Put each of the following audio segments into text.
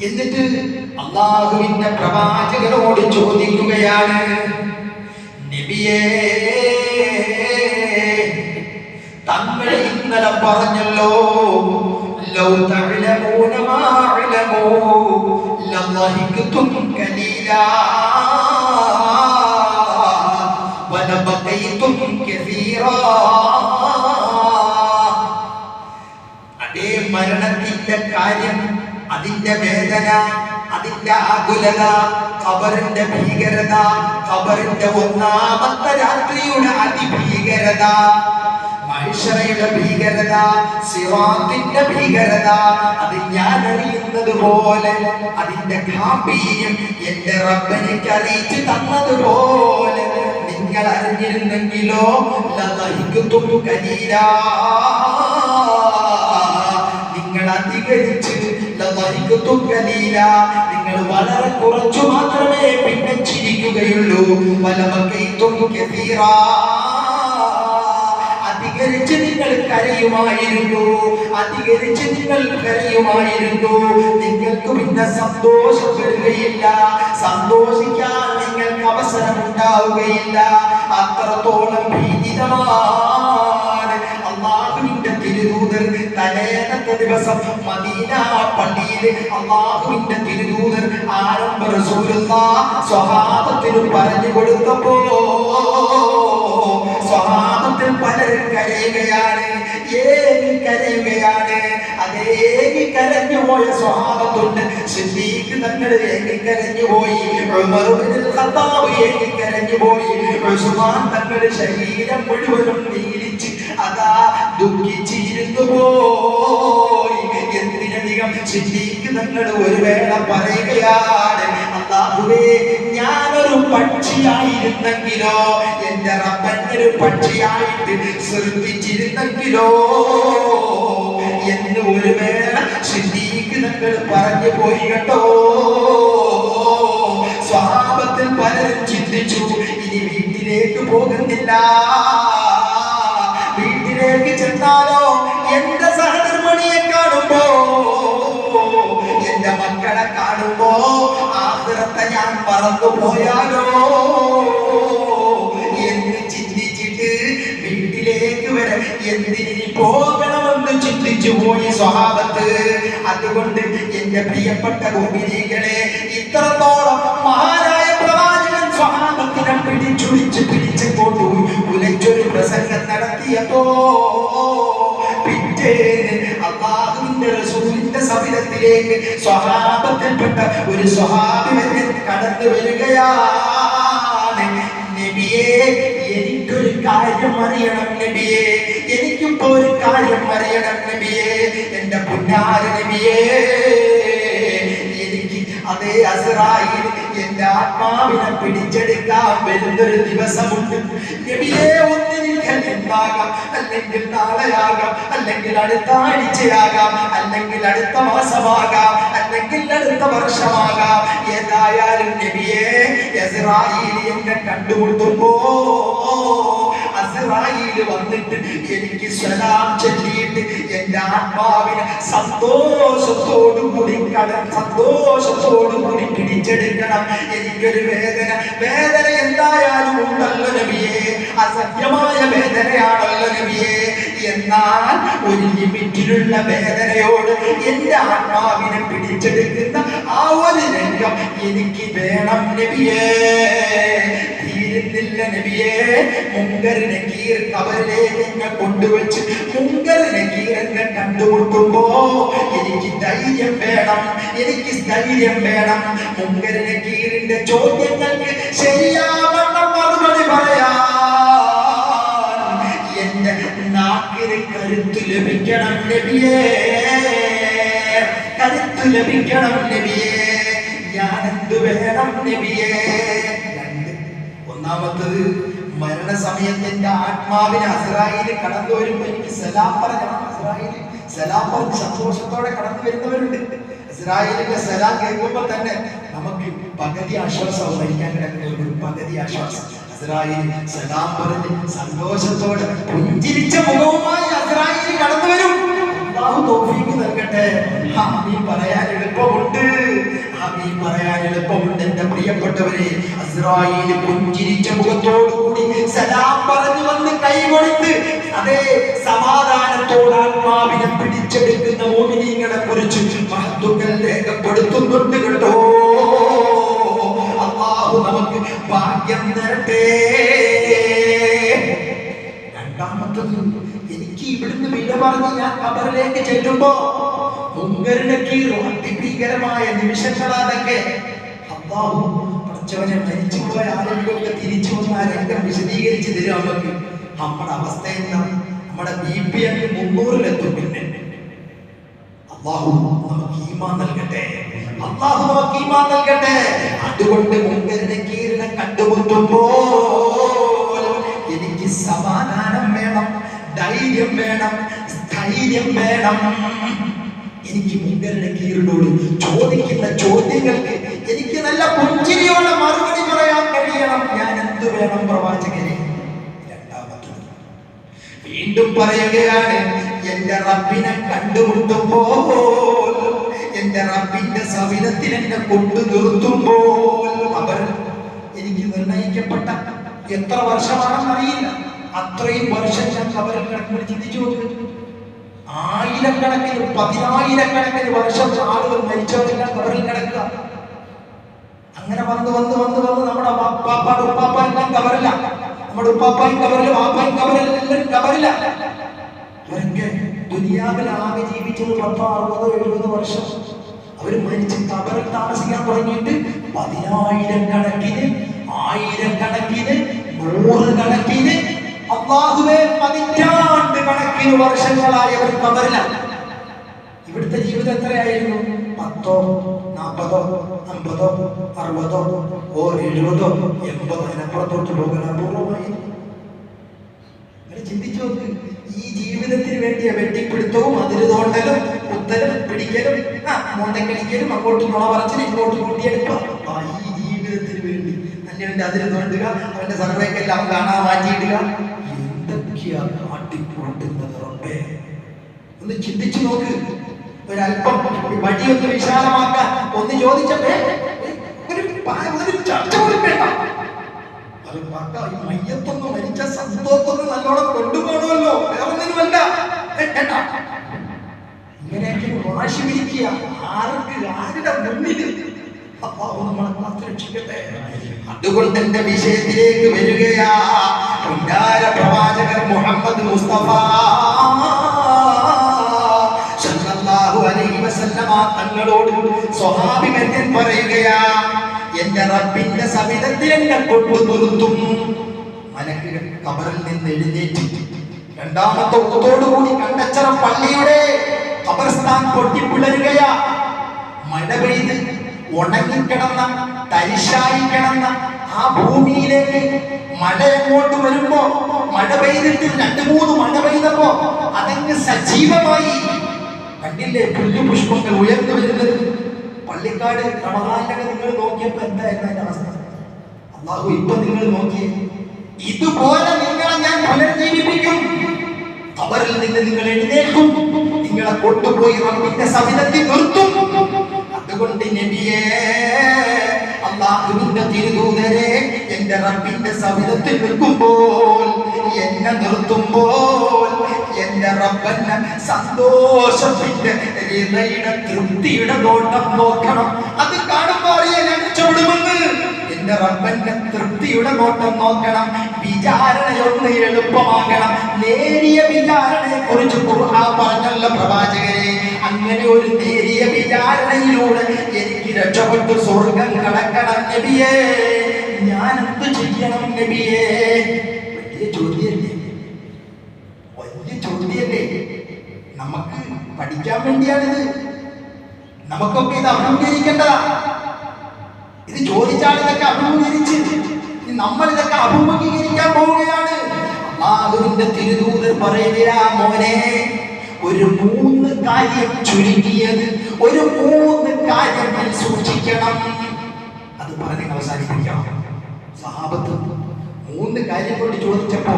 എന്നിട്ട് അള്ളാഹുവിന്റെ പ്രവാചകനോട് ചോദിക്കുകയാണ് നബിയേ തങ്ങൾ ഇന്നലെ പറഞ്ഞല്ലോ അതേ മരണത്തിന്റെ കാര്യം അതിന്റെ വേദന അതിന്റെ ആകുലത ഖബറിന്റെ ഭീകരത ഖബറിന്റെ ഒന്നാമത്തെ രാത്രിയുടെ അതിഭീകരത മഹിഷറയുടെ ഭീകരത സിറാത്തിന്റെ ഭീകരത അത് ഞാൻ അറിയുന്നത് പോലെ അതിന്റെ ഗാംഭീര്യം എന്റെ റബ്ബനിക്ക് അറിയിച്ചു തന്നതുപോലെ നിങ്ങൾ അറിഞ്ഞിരുന്നെങ്കിലോ ലതഹിക്കുത്തും കരീരാ നിങ്ങൾ അധികരിച്ച് നിങ്ങൾ വളരെ കുറച്ചു മാത്രമേ പിന്നെ ചിരിക്കുകയുള്ളൂ അധികരിച്ച് നിങ്ങൾ കരയുമായിരുന്നു. അധികരിച്ച് നിങ്ങൾ കരയുമായിരുന്നു. നിങ്ങൾക്ക് പിന്നെ സന്തോഷം വരികയില്ല. സന്തോഷിക്കാൻ നിങ്ങൾക്ക് അവസരം ഉണ്ടാവുകയില്ല അത്രത്തോളം ഭീതിതമാണ്. അള്ളാഹുവിന്റെ തിരുദൂതർ തലേന്നത്തെ ദിവസം മദീന പള്ളിയിൽ അള്ളാഹുവിന്റെ തിരുദൂതൻ ആരംഭ റസൂലുള്ള സ്വഭാവത്തിന് പറഞ്ഞു കൊടുത്തപ്പോ സ്വഭാവത്തിൽ പലരും കരയുകയാണ്. ഏകി കരയുകയാണ്. അതേകി കരഞ്ഞു പോയ സ്വഭാവത്തുണ്ട് സിദ്ദീഖ് തങ്ങൾ ഏകി കരഞ്ഞു പോയി. ഖത്താബ് ഏകി കരഞ്ഞു പോയി. ഉസ്മാൻ തങ്ങളുടെ ശരീരം മുഴുവനും നീലിച്ച് അതാ ദുഃഖിച്ചിരുന്നു പോയി. എന്തിനധികം ചിന്തിക്കുന്നങ്ങൾ ഒരു വേള പറയുകയാണ്. അല്ലാഹുവേ ഞാനൊരു പക്ഷിയായിരുന്നെങ്കിലോ? എന്റെ റബ്ബനൊരു പക്ഷിയായിട്ട് ശ്രദ്ധിച്ചിരുന്നെങ്കിലോ എന്ന് ഒരു വേള തങ്ങൾ പറഞ്ഞു പോയി കേട്ടോ. സ്വഭാവത്തിൽ പലരും ചിന്തിച്ചു ഇനി വീട്ടിലേക്ക് പോകുന്നില്ല. വീട്ടിലേക്ക് ചെന്നാലോ? എന്റെ സഹധർമ്മിണിയെ കാണുമ്പോ? എന്റെ മക്കളെ കാണുമ്പോ ആഹൃത്തെ ഞാൻ മറന്നു പോയാലോ? എന്ന് ചിന്തിച്ചിട്ട് വീട്ടിലേക്ക് വരെ എന്തിനി പോകണമെന്ന് ചിന്തിച്ചു പോയി സ്വഭാവത്ത് അതുകൊണ്ട് എന്റെ പ്രിയപ്പെട്ട ഗോപിനികളെ ഇത്രത്തോളം മഹാനായ പ്രവാചകൻ സ്വഭാവത്തിനെ പിടിച്ചുടിച്ച് പിടിച്ചു കൊണ്ടു ഉലച്ചൊരു പ്രസംഗം നടത്തിയപ്പോ പിറ്റേന്ന് അള്ളാഹുവിന്റെ റസൂലിന്റെ സബിലത്തിലേക്ക് സ്വഹാബത്തിൽപ്പെട്ട ഒരു സ്വഹാബി വരെ കടന്നു വരികയാണ്. നബിയേ എനിക്കൊരു കാര്യം അറിയണം നബിയേ. എനിക്കിപ്പോ ഒരു കാര്യം അറിയണം നബിയേ. എന്റെ പുന്നാര നബിയേ എനിക്ക് അതേ അസറായിൽ എന്റെ ആത്മാവിനെ പിടിച്ചെടുക്കാൻ വരുന്നൊരു ദിവസമുണ്ട്. നബിയെ ഒന്നിരിക്കൽ എന്താകാം അല്ലെങ്കിൽ നാളെയാകാം അല്ലെങ്കിൽ അടുത്ത ആഴ്ചയാകാം അല്ലെങ്കിൽ അടുത്ത മാസമാകാം അല്ലെങ്കിൽ അടുത്ത വർഷമാകാം. ഏതായാലും നബിയെ ഇസ്രായേൽ എന്നെ കണ്ടുമുട്ടുമ്പോ അസ്രായേൽ വന്നിട്ട് എനിക്ക് സലാം ചൊല്ലിയിട്ട് എന്റെ ആത്മാവിനെ സന്തോഷത്തോടു കൂടി കടൻ സന്തോഷത്തോടു കൂടി പിടിച്ചെടുക്കണം. എനിക്കൊരു വേദന. വേദന എന്തായാലും ഉണ്ടല്ലോ നബിയെ. അസത്യമായ വേദനയാണല്ലോ നബിയെ. എന്നാൽ ഒരു ലിമിറ്റിലുള്ള വേദനയോട് എന്റെ ആത്മാവിനെ പിടിച്ചെടുക്കുന്ന ആ ഒരു രംഗം എനിക്ക് വേണം നബിയേ. തീരുന്നില്ല നബിയേ. മുങ്കറിനെ കീർ കവറിലേക്ക് കൊണ്ടുവച്ച് മുങ്കറിനെ കീരങ്ങൾ എന്നെ കണ്ടുമുട്ടുമ്പോ എനിക്ക് ധൈര്യം വേണം എനിക്ക് ധൈര്യം വേണം. മുങ്കറിനെ കീറിന്റെ ചോദ്യങ്ങൾക്ക് ശരിയാവണം മറുപടി പറയാ എന്റെ നാക്കിന് കരുത്തു ലഭിക്കണം നബിയേ. കരുത്തു ലഭിക്കണം നബിയേ. ഞാൻ എന്ത് വേണം നബിയേ? ഒന്നാമത്തത് മരണസമയത്ത് എന്റെ ആത്മാവിനെ അസറായിൽ കടന്നു വരുമ്പോ എനിക്ക് സലാം പറയണം. അസറായിൽ സലാം പറഞ്ഞ് സന്തോഷത്തോടെ കടന്നു വരുന്നവരുണ്ട്. ഇസ്രായേലിന്റെ സലാം കേൾക്കുമ്പോ തന്നെ നമുക്ക് പകുതി ആശ്വാസം വഹിക്കാൻ കിടക്കുന്ന ഒരു പകുതി ആശ്വാസം. അസ്രായേൽ സലാം പറഞ്ഞ് സന്തോഷത്തോടെ പുഞ്ചിരിച്ച മുഖവുമായി ഇസ്രായേൽ കടന്നു വരും. അള്ളാഹു തൗഫീഖ് നൽകട്ടെ. ആമീൻ പറയാൻ എളുപ്പമുണ്ട് പ്രിയപ്പെട്ടവരെ. അസ്രായേൽ പുഞ്ചിരിച്ച മുഖത്തോടു കൂടി സലാം പറഞ്ഞു വന്ന് കൈകൊടുത്ത് അതേ സമാധാനത്തോട് ആത്മാവിനെ പിടിച്ചെടുക്കുന്ന മോമിനിങ്ങളെ കുറിച്ച് മഹത്വങ്ങൾ രേഖപ്പെടുത്തുന്നുണ്ട് കേട്ടോ. അള്ളാഹു നമുക്ക് ഭാഗ്യം തരട്ടെ. രണ്ടാമത്തത് എനിക്ക് ഇവിടുന്ന് വില പറഞ്ഞ് ഞാൻ കബറിലേക്ക് ചെല്ലുമ്പോ മുങ്കറിനൊക്കെ ഭീകരമായ നിമിഷങ്ങളാതൊക്കെ അള്ളാഹു പഠിച്ചവനെ മരിച്ചുപോയ ആളുകളൊക്കെ തിരിച്ചു വന്ന ആ രംഗം വിശദീകരിച്ച് തരും നമുക്ക് നമ്മുടെ അവസ്ഥ എന്താ? നമ്മുടെ ബി പി അങ്ങ് മുന്നൂറിലെത്തും പിന്നെ. അള്ളാഹു നമുക്ക് നൽകട്ടെ. അള്ളാഹു നമുക്ക് നൽകട്ടെ. അതുകൊണ്ട് മുങ്കരനെ കീറിനെ കണ്ടുമുട്ടുമ്പോൾ എനിക്ക് സമാധാനം വേണം ധൈര്യം വേണം സ്ഥൈര്യം വേണം. എനിക്ക് മുങ്കരുടെ കീറിനോട് ചോദിക്കുന്ന ചോദ്യങ്ങൾക്ക് എനിക്ക് നല്ല പുഞ്ചിരിയോടെ മറുപടി പറയാൻ കഴിയണം. ഞാൻ എന്ത് വേണം പ്രവാചകനെ? രണ്ടാമത്തത് വീണ്ടും പറയുകയാണ് എന്റെ റബ്ബിനെ കണ്ടുമുട്ടുമ്പോൾ എന്റെ റബ്ബിന്റെ സവിധത്തിൽ എന്നെ കൊണ്ടു നിർത്തുമ്പോൾ. അവർ എനിക്ക് നിർണയിക്കപ്പെട്ട എത്ര വർഷമാണെന്ന് അറിയില്ല അത്രയും വർഷം ഞാൻ അവരെ കിടക്കുമ്പോൾ ചിന്തിച്ചു നോക്ക്. ആയിരക്കണക്കിന് പതിനായിരക്കണക്കിന് വർഷം ആളുകൾ മരിച്ചവരെല്ലാം കവറിൽ കിടക്കുക. അങ്ങനെ വന്ന് വന്ന് വന്ന് വന്ന് നമ്മുടെ ഉപ്പാപ്പാട് ഉപ്പാപ്പ കവറില്ല നമ്മുടെ ഉപ്പാപ്പായും കവറില്ല വാപ്പായും കവറില്ല കബറില്ല. ഇവരൊക്കെ ദുനിയാവിൽ ആകെ ജീവിച്ചത് പത്തോ അറുപതോ എഴുപതോ വർഷം. അവർ മരിച്ച് കബറിൽ താമസിക്കാൻ തുടങ്ങിയിട്ട് പതിനായിരക്കണക്കിന് ആയിരക്കണക്കിന് നൂറ് കണക്കിന് പതിറ്റാണ്ട് കണക്കിന് വർഷങ്ങളായി അവർ പകരില്ല ഇവിടുത്തെ ജീവിതം എത്രയായിരുന്നു? പത്തോ നാൽപ്പതോ അമ്പതോ അറുപതോ ഓ എഴുപതോ എൺപതോ? അതിനപ്പുറത്തോട്ട് പോകണം അപൂർവമായി. ചിന്തിച്ചു നോക്ക്. ഈ ജീവിതത്തിന് വേണ്ടിയ വെട്ടിപ്പിടുത്തവും അതിര് തോണ്ടലും കുത്തലും പിടിക്കലും മോണ്ടക്കടിക്കലും അങ്ങോട്ട് നുണ പറച്ചിലും ഇങ്ങോട്ട് കൂട്ടിയെടുക്കുക ഈ ജീവിതത്തിന് വേണ്ടി അന്യവന്റെ അതിര് തോണ്ടുക അവന്റെ സർവേക്കെല്ലാം കാണാൻ മാറ്റിയിടുക. എന്തൊക്കെയാ റബ്ബേ. ഒന്ന് ചിന്തിച്ചു നോക്ക്. ഒരല്പം ഈ ഒന്ന് വിശാലമാക്കാൻ ഒന്ന് ചോദിച്ചപ്പേ ഒരു ഒരു ചർച്ച പോലും വേണ്ട. അത് പക്ക ഈ മയ്യത്തൊന്ന് മരിച്ച സന്തോഷത്തൊന്ന് നല്ലോണം കൊണ്ടുപോകണമല്ലോ. വേറൊന്നിനുമല്ല. ഇങ്ങനെയൊക്കെ വാശി പിടിക്കുക. ആർക്ക് ആരുടെ മുന്നിൽ നമ്മളെ കാത്തുരക്ഷിക്കട്ടെ. അതുകൊണ്ട് എന്റെ വിഷയത്തിലേക്ക് വരികയാ. പുന്നാര പ്രവാചകർ മുഹമ്മദ് മുസ്തഫ. തങ്ങളോട് സ്വഹാബികൻ പറയുകയാ എന്റെ റബ്ബിന്റെ സവിധത്തിൽ എന്നെ കൊണ്ടു നിർത്തും. മലക്കുകൾ കബറിൽ നിന്ന് എഴുന്നേറ്റ് രണ്ടാമത്തെ ഒത്തോടുകൂടി കണ്ടച്ചറ പള്ളിയുടെ ഖബർസ്ഥാൻ പൊട്ടിപ്പിളരുകയാ. മഴ പെയ്ത് ഉണങ്ങിക്കിടന്ന തരിശായി കിടന്ന ആ ഭൂമിയിലേക്ക് മഴ അങ്ങോട്ട് വരുമ്പോ? മഴ പെയ്തിട്ട് രണ്ട് മൂന്ന് മഴ പെയ്തപ്പോ അതങ്ങ് സജീവമായി. കണ്ടില്ലേ പുല്ലു പുഷ്പങ്ങൾ ഉയർന്നു വരുന്നത്? പള്ളിക്കാട് റമദാനിലൊക്കെ നിങ്ങൾ നോക്കിയപ്പോ എന്തായിരുന്നു അതിന്റെ അവസ്ഥ? അള്ളാഹു ഇപ്പൊ നിങ്ങൾ നോക്കിയേ ഇതുപോലെ നിങ്ങളെ ഞാൻ പുനർജീവിപ്പിക്കും. അവരിൽ നിന്ന് നിങ്ങൾ എഴുന്നേൽക്കും. നിങ്ങളെ കൊണ്ടുപോയി റബ്ബിന്റെ സവിധത്തിൽ നിർത്തും. അതുകൊണ്ട് നബിയേ അള്ളാഹുവിന്റെ തിരുദൂതരെ എന്റെ റബ്ബിന്റെ സവിധത്തിൽ നിൽക്കുമ്പോൾ എന്നെ നിർത്തുമ്പോൾ എന്റെ റബ്ബന് സന്തോഷത്തിന്റെ ഹൃദയുടെ തൃപ്തിയുടെ നോട്ടം നോക്കണം. അത് കാണുമ്പോൾ അറിയാൻ ഞാൻ എന്റെ റബ്ബന്റെ തൃപ്തിയുടെ നോട്ടം നോക്കണം. വിചാരണയൊന്ന് എളുപ്പമാകണം നേരിയ വിചാരണയെ കുറിച്ച് പറഞ്ഞല്ല പ്രവാചകരെ. അങ്ങനെ ഒരു നേരിയ വിചാരണയിലൂടെ എനിക്ക് രക്ഷപ്പെട്ട് സ്വർഗം കടക്കണം നബിയേ. ഞാൻ എന്ത് ചെയ്യണം നബിയേ? വലിയ ചോദ്യല്ലേ വലിയ ചോദ്യല്ലേ നമുക്ക് പഠിക്കാൻ വേണ്ടിയാണിത്. നമുക്കൊക്കെ ഇത് അഭിമുഖീകരിക്കേണ്ടതാ ഇത് ചോദിച്ചാൽ ഇതൊക്കെ അഭിമുഖീകരിച്ച് നമ്മൾ ഇതൊക്കെ അഭിമുഖീകരിക്കാൻ പോവുകയാണ്. അള്ളാഹുവിന്റെ തിരുദൂതർ പറയുകയാ മോനെ ഒരു മൂന്ന് കാര്യം ചുരുങ്ങിയത്. ഒരു മൂന്ന് കാര്യങ്ങൾ സൂക്ഷിക്കണം. അത് പറഞ്ഞ് അവസാനിപ്പിക്കാം. സഹാബത്ത് മൂന്ന് കാര്യം കൊണ്ട് ചോദിച്ചപ്പോ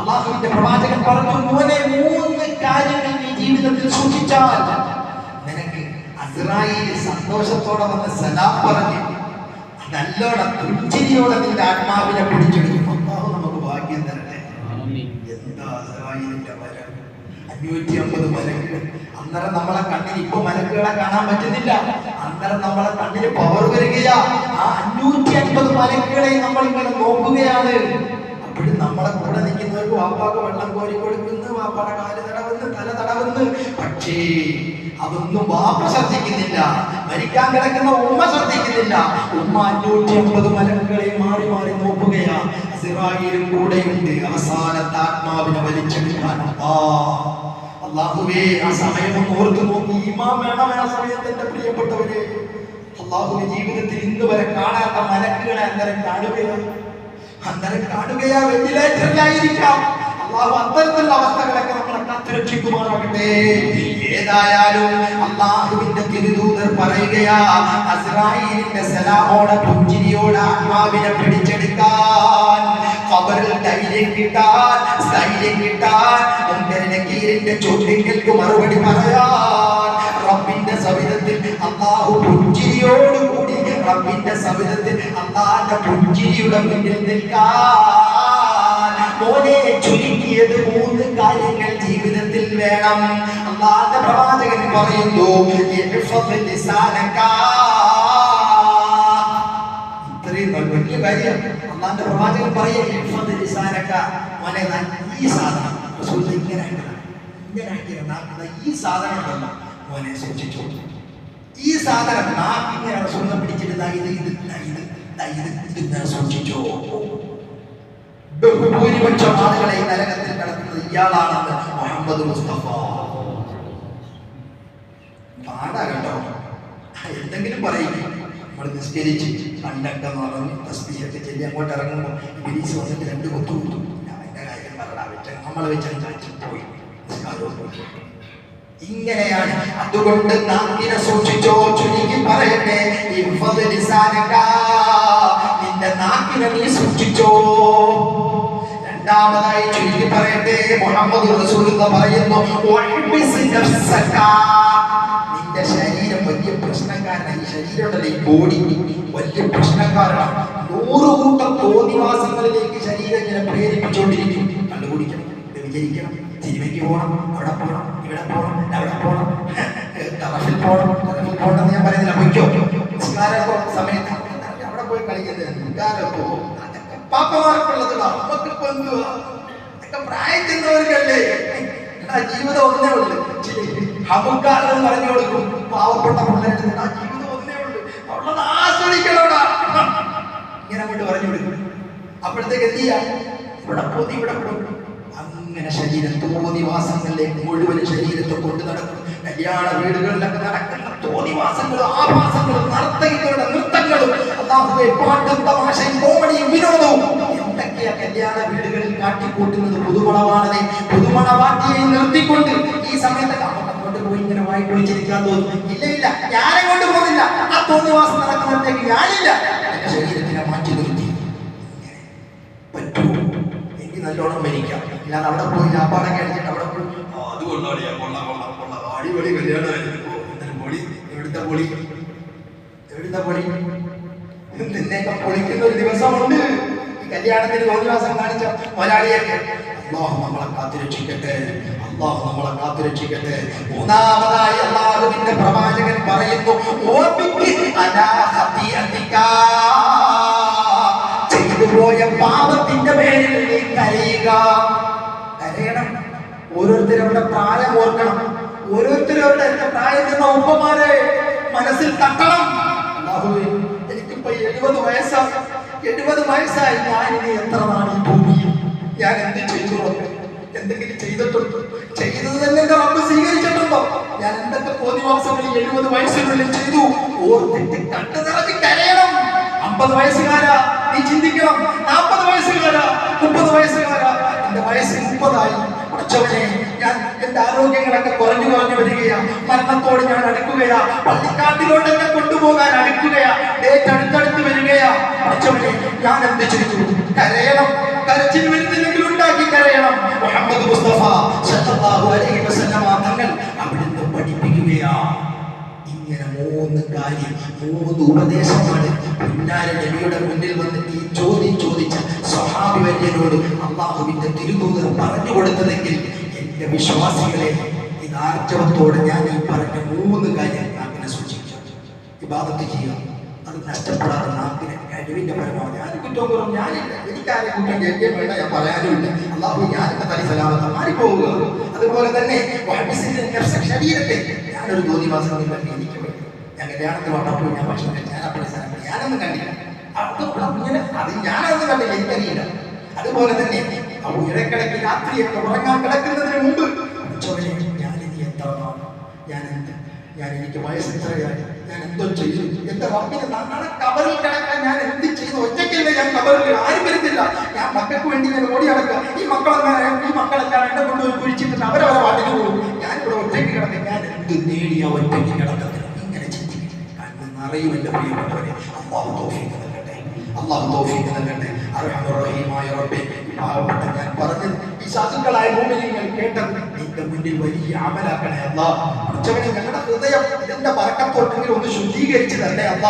അള്ളാഹുവിന്റെ പ്രവാചകൻ പറഞ്ഞു മോനെ മൂന്ന് കാര്യങ്ങൾ നീ ജീവിതത്തിൽ സൂക്ഷിച്ചാൽ നിനക്ക് അസ്രായേൽ സന്തോഷത്തോടെ വന്ന് സലാം പറഞ്ഞു. നല്ലോണം പുഞ്ചിരിയോടെ നിന്റെ ആത്മാവിനെ പിടിച്ചെടുക്കും. അഞ്ഞൂറ്റി അമ്പത് മലക്കുകൾ. അന്നേരം നമ്മളെ കണ്ണിൽ ഇപ്പൊ മലക്കുകളെ കാണാൻ പറ്റുന്നില്ല. അന്നേരം നമ്മളെ കണ്ണിന് പവർ വരികയാ. ആ അഞ്ഞൂറ്റി അൻപത് മലക്കുകളെ നമ്മൾ ഇങ്ങനെ നോക്കുകയാണ്. അപ്പോഴും നമ്മളെ കൂടെ നിൽക്കുന്നവർക്ക് വാപ്പാക്ക് വെള്ളം കോരി കൊടുക്കുന്നു. വാപ്പാടെ കാൽ തടവുന്നു തല തടവുന്നു. പക്ഷേ അതൊന്നും വാപ്പ ശ്രദ്ധിക്കുന്നില്ല. മരിക്കാൻ കിടക്കുന്ന ഉമ്മ ശ്രദ്ധിക്കുന്നില്ല. ഉമ്മ അഞ്ഞൂറ്റി അമ്പത് മലക്കുകളെ മാറി മാറി നോക്കുകയാ. സിറായിലും കൂടെയുണ്ട്. അവസാനത്തെ ആത്മാവിനെ വലിച്ചെടുക്കാൻ ആ അള്ളാഹുവേ ആ സമയം ഓർത്തു നോക്കി. ഇമാം വേണം ആ സമയത്ത് എന്റെ പ്രിയപ്പെട്ടവര്. അള്ളാഹുവിന്റെ ജീവിതത്തിൽ ഇന്ന് വരെ കാണാത്ത മലക്കുകളെ അന്നേരം കാണുകയാണ് അന്നേരം കാണുകയാ വെന്റിലേറ്ററിലായിരിക്കാം. അള്ളാഹു അത്തരത്തിലുള്ള അവസ്ഥകളൊക്കെ നമ്മളെ കാത്തുരക്ഷിക്കുമാറാകട്ടെ. ഏതായാലും അള്ളാഹുവിന്റെ തിരുദൂതർ പറയുകയാ അസ്രായേലിന്റെ സലാമോടെ പുഞ്ചിരിയോടെ ആത്മാവിനെ പിടിച്ചെടുക്കാൻ. ഖബറിൽ ധൈര്യം കിട്ടാൻ സ്ഥൈര്യം കിട്ടാൻ. മുൻകരനക്കീരിന്റെ ചോദ്യങ്ങൾക്ക് മറുപടി പറയാൻ. റബ്ബിന്റെ സവിധത്തിൽ അള്ളാഹു പുഞ്ചിരിയോടുകൂടി റബ്ബിന്റെ സവിധത്തിൽ അള്ളാന്റെ പുഞ്ചിരിയുടെ മുന്നിൽ നിൽക്കാൻ. മോനെ ചുരുക്കിയത് മൂന്ന് കാര്യങ്ങൾ ജീവിതത്തിൽ വേണം. അള്ളാന്റെ പ്രവാചകൻ പറയുന്നു വലിയ പ്രവാചകൻ പറയും "ഇഹ്ഫദ് ലിസാനക." മോനെ ദാ ഈ സാധനം ഇങ്ങനെ ഈ സാധനം മോനെ സൂക്ഷിച്ചു ഈ സാധനം നാക്കിങ്ങനെ റസൂലിനെ പിടിച്ചിട്ട് ഇങ്ങനെ ബഹുഭൂരിപക്ഷം ആളുകളെ നരകത്തിൽ കിടക്കുന്നത് ഇയാളാണെന്ന് മുഹമ്മദ് മുസ്തഫ. പാടാ കേട്ടോ. എന്തെങ്കിലും പറയും നമ്മൾ നിസ്കരിച്ച് കണ്ടൊക്കെ മറന്ന് തസ്തിയൊക്കെ ചെല്ലി അങ്ങോട്ട് ഇറങ്ങുമ്പോൾ ബിലീസ് വന്നിട്ട് രണ്ട് കൊത്തു കൊടുത്തു എന്റെ കാര്യം പറടാ വെച്ച നമ്മളെ വെച്ച് പോയി. ഇങ്ങനെയാണ് അതുകൊണ്ട് നാക്കിനെ സൂക്ഷിച്ചോ ചുരുക്കി പറയട്ടെ. നിന്റെ നാക്കിനെ നീ സൂക്ഷിച്ചോ രണ്ടാമതായി ചുരുക്കി പറയട്ടെ മുഹമ്മദ് റസൂൽ പറയുന്നു. നിന്റെ ശരീരം വലിയ പ്രശ്നക്കാരനാണ് ഈ ശരീരമുണ്ടല്ലോ ഈ ബോഡി വലിയ പ്രശ്നക്കാരനാണ്. നൂറ് കൂട്ടം തോന്നിവാസങ്ങളിലേക്ക് ശരീരം ഇങ്ങനെ പ്രേരിപ്പിച്ചുകൊണ്ടിരിക്കും. കണ്ടുപിടിക്കണം. വ്യഭിചരിക്കണം സിനിമയ്ക്ക് പോകണം അവിടെ പോകണം ഇവിടെ പോകണം അവിടെ പോകണം തറഫിൽ പോകണം തറഫിൽ പോകണം ഞാൻ പറയുന്നില്ല. പൊയ്ക്കോ. നിസ്കാരമൊക്കെ സമയത്ത് അവിടെ പോയി കളിക്കുന്നത് നിസ്കാരമൊക്കെ അതൊക്കെ പാപ്പമാർക്കുള്ളതാ നമുക്കിപ്പോ ജീവിതം ഒന്നേ ഉള്ളു. ഹമുക്കാരെന്ന് പറഞ്ഞു കൊടുക്കും പാവപ്പെട്ട പിള്ളേരുടെ ആ ജീവിതം ഒന്നേ ഉള്ളൂ. അവളത് ആസ്വദിക്കണോടാ. ഇങ്ങനെ അങ്ങോട്ട് പറഞ്ഞു കൊടുക്കും. അപ്പോഴത്തേക്ക് എന്ത് ചെയ്യാം? ഇവിടെ പൊതി ഇവിടെ അങ്ങനെ ശരീരം തോന്നിവാസങ്ങളിലേക്ക് മുഴുവൻ ശരീരത്തെ കൊണ്ട് നടക്കും. കല്യാണ വീടുകളിലൊക്കെ നടക്കുന്ന തോന്നിവാസങ്ങളും ആഭാസങ്ങളും നർത്തകികളുടെ നൃത്തങ്ങളും. അല്ലാഹുവേ പാട്ടും തമാശയും കോമഡിയും വിനോദവും എന്തൊക്കെയാ കല്യാണ വീടുകളിൽ കാട്ടിക്കൂട്ടുന്നത്? പുതുമണവാണനെ പുതുമണവാട്ടിയെ നിർത്തിക്കൊണ്ട് ഈ സമയത്ത് അങ്ങോട്ട് അങ്ങോട്ട് പോയി ഇങ്ങനെ വായിട്ട് വിളിച്ചിരിക്കാൻ തോന്നും ഇല്ല ഇല്ല ഞാനെ കൊണ്ട് പോകുന്നില്ല. ആ തോന്നിവാസം നടക്കുന്നിടത്തേക്ക് ഞാനില്ല. എന്റെ ശരീരത്തിനെ മാറ്റി നിർത്തി. പറ്റൂ. എനിക്ക് നല്ലോണം മരിക്കാം. ഇല്ലാതെ അവിടെ പോയി ലാപ്പാടൊക്കെ അടിച്ചിട്ട് അവിടെ പോയി. "ആ, അത് കൊള്ളാടിയാ കൊള്ളാം കൊള്ളാം കൊള്ളാം. അടിപൊളി കല്യാണമായിരുന്നു പൊളി. പൊളി? പൊളി? പൊളിക്കുന്ന ഒരു ദിവസമുണ്ട്. ഈ കല്യാണത്തിന് തോന്നിവാസം കാണിച്ച മലയാളിയൊക്കെ അള്ളാഹു നമ്മളെ കാത്തുരക്ഷിക്കട്ടെ. അള്ളാഹു നമ്മളെ കാത്തുരക്ഷിക്കട്ടെ. മൂന്നാമതായി അള്ളാഹുവിന്റെ പ്രവാചകൻ പറയുന്നു "ഓർമ്മിക്ക് അലാ ഹദിയതിക." ചെയ്തു പാപത്തിന്റെ പേരിൽ നീ കരയുക. കരയണം. ഓരോരുത്തരവരുടെ പ്രായം ഓർക്കണം. ഓരോരുത്തരവരുടെ എന്റെ പ്രായം ചെന്ന ഉപ്പമാരെ മനസ്സിൽ തട്ടണം. എഴുപത് വയസ്സായി ഞാൻ ഇനി എത്ര നാൾ ഈ ഭൂമിയിൽ? ഞാൻ എന്ത് ചെയ്തു എന്തെങ്കിലും ചെയ്തിട്ടുണ്ടോ? തന്നെ റബ്ബ് സ്വീകരിച്ചിട്ടുണ്ടോ? ഞാൻ എന്തൊക്കെ പോതിവാസങ്ങൾ ഈ എഴുപത് വയസ്സിനുള്ളിൽ ചെയ്തു? ഓർത്തിട്ട് കണ്ടു നിറഞ്ഞ് കരയണം. അമ്പത് വയസ്സുകാരാ നീ ചിന്തിക്കണം. നാൽപ്പത് വയസ്സുകാരാ മുപ്പത് വയസ്സുകാരാ. എന്റെ വയസ്സ് മുപ്പതായി. കുറച്ചവനെ ഞാൻ എന്റെ ആരോഗ്യങ്ങളൊക്കെ കുറഞ്ഞു കുറഞ്ഞു വരികയാ. മരണത്തോട് ഞാൻ അടുക്കുകയാ. പള്ളിക്കാട്ടിലോട്ട് എന്നെ കൊണ്ടുപോകാൻ അടുക്കുകയാ. ഡേറ്റ് അടുത്തടുത്ത് വരികയാ. കുറച്ചവനെ ഞാൻ എന്ത് ചെയ്തു? മൂന്ന് ഉപദേശമാണ് പിന്നാലെ നബിയുടെ മുന്നിൽ വന്ന് ഈ ചോദ്യം ചോദിച്ച സ്വഹാബി വര്യനോട് അള്ളാഹുവിന്റെ തിരുദൂതർ പറഞ്ഞു കൊടുത്തതെങ്കിൽ എന്റെ വിശ്വാസികളെ ഇതാർജവത്തോടെ ഞാൻ ഈ പറഞ്ഞ മൂന്ന് കാര്യം നാക്കിനെ സൂക്ഷിക്കാം. ഇബാദത്ത് ചെയ്യുക. അത് നഷ്ടപ്പെടാതെ നാക്കിനെ കഴിവിന്റെ പരമാവധി. ആരും കുറ്റവും കുറവും ഞാനില്ല. എനിക്കാരെ കുറ്റം കേൾക്കുകയും വേണ്ട ഞാൻ പറയാനുമില്ല അള്ളാഹു ഞാൻ എന്റെ തനി സലാമത്ത് മാറിപ്പോവുക അതുപോലെ തന്നെ ശരീരത്തെ ഞാനൊരു ജ്യോതിവാസം ഞാൻ കല്യാണത്തിന് വന്നപ്പോൾ ഞാൻ ഭക്ഷണം കഴിച്ചു ഞാൻ അപ്പോൾ സ്ഥലം ഞാനൊന്നും കണ്ടില്ല. അപ്പോൾ അങ്ങനെ അത് ഞാനൊന്നും കണ്ടില്ല എനിക്കറിയില്ല. അതുപോലെ തന്നെ ഉയരക്കിടക്ക് രാത്രിയൊക്കെ ഉറങ്ങാൻ കിടക്കുന്നതിന് മുമ്പ് ഞാനിനി നാൾ ഞാൻ എന്ത് ഞാൻ എനിക്ക് വയസ്സ് ഇത്രയായി ഞാൻ എന്തോ ചെയ്തു? എന്റെ റബ്ബിന് നാളെ കബറിൽ കിടക്കാൻ ഞാൻ എന്ത് ചെയ്തു? ഒറ്റയ്ക്കല്ലേ ഞാൻ കബറിൽ ആരും വരുന്നില്ല. ഞാൻ മക്കൾക്ക് വേണ്ടി ഞാൻ ഓടി നടക്കുക. ഈ മക്കളെല്ലാം ഈ മക്കളെല്ലാം എന്നെ കൊണ്ടുപോയി കുഴിച്ചിട്ട് അവരവരെ വാട്ടിന് പോകും. ഞാൻ ഇവിടെ ഒറ്റയ്ക്ക് കിടക്കാൻ ഞാൻ എന്ത് നേടിയ ഒറ്റയ്ക്ക് ചിന്തിക്കും കണ്ണ് എന്റെ പ്രിയപ്പെട്ടവരെ. അള്ളാഹു തോഫീക്ക് നൽകട്ടെ. അള്ളാഹു തോഫീക്ക് നൽകട്ടെ. അർഹമറഹീമായ റബ്ബെ പാവപ്പെട്ട ഞാൻ പറഞ്ഞത് സാധുക്കളായ ഭൂമിയിൽ കേട്ടത് നിന്റെ മുന്നിൽ വലിയ അമലാക്കണേ അല്ല. അർച്ചവനെ ഞങ്ങളുടെ ഹൃദയം ഇതിന്റെ പറക്കത്തോട്ടെങ്കിലും ഒന്ന് ശുദ്ധീകരിച്ച് തരണേ അല്ല.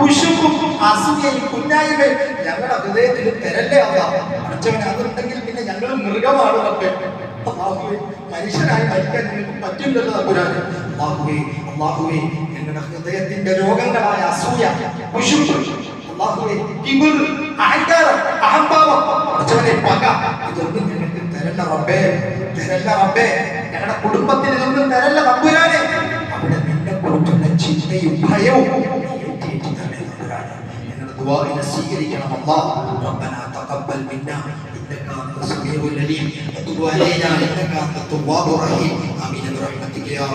കുശുമ്പും അസൂയയും കുഞ്ഞായ്മയും ഞങ്ങളുടെ ഹൃദയത്തിൽ തരല്ലേ അല്ല. അർച്ചവനെ അതുണ്ടെങ്കിൽ പിന്നെ ഞങ്ങൾ മൃഗമാണ് റബ്ബേ. മനുഷ്യനായി മരിക്കാൻ നിങ്ങൾക്ക് പറ്റില്ലല്ലോ തമ്പുരാനെ. അള്ളാഹുവേ അള്ളാഹുവേ ഞങ്ങളുടെ ഹൃദയത്തിന്റെ രോഗങ്ങളായ അസൂയ കുശുമ്പ് അള്ളാഹുവേ കിബിർ അഹങ്കാരം അഹംഭാവം അർച്ചവനെ പക ഇതൊന്നും ഞങ്ങൾക്ക് തരല്ല റബ്ബേ തരല്ല റബ്ബേ ഞങ്ങളുടെ കുടുംബത്തിന് ഇതൊന്നും തരല്ല തമ്പുരാനെ അവിടെ നിന്നെ കുറിച്ചുള്ള ചിന്തയും ഭയവും ഏറ്റേറ്റി തന്നെ തമ്പുരാനെ ഞങ്ങളുടെ ദുആഇനെ സ്വീകരിക്കണം അല്ലാഹ് ربنا تقبل منا انك انت السميع العليم وتب علينا انك انت التواب الرحيم امين برحمتك يا رب